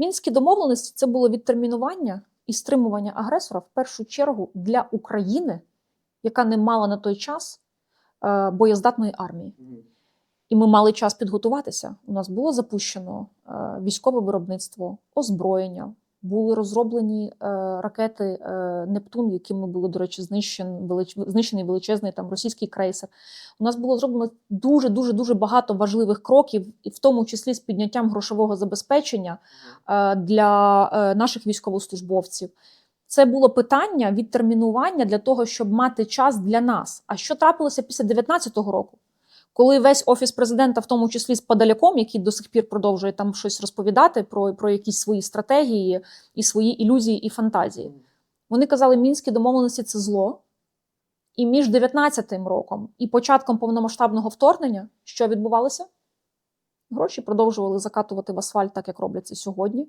Мінські домовленості це було відтермінування і стримування агресора в першу чергу для України, яка не мала на той час е, боєздатної армії. І ми мали час підготуватися. У нас було запущено е, військове виробництво, озброєння, були розроблені е, ракети е, Нептун, якими були, до речі, знищений, велич, знищений величезний там російський крейсер. У нас було зроблено дуже дуже дуже багато важливих кроків, і в тому числі з підняттям грошового забезпечення е, для е, наших військовослужбовців. Це було питання відтермінування для того, щоб мати час для нас. А що трапилося після 2019 року? Коли весь офіс президента, в тому числі з Подаляком, який до сих пір продовжує там щось розповідати про, про якісь свої стратегії і свої ілюзії і фантазії, вони казали, мінські домовленості це зло. І між 19-м роком і початком повномасштабного вторгнення, що відбувалося? Гроші продовжували закатувати в асфальт, так як роблять це сьогодні.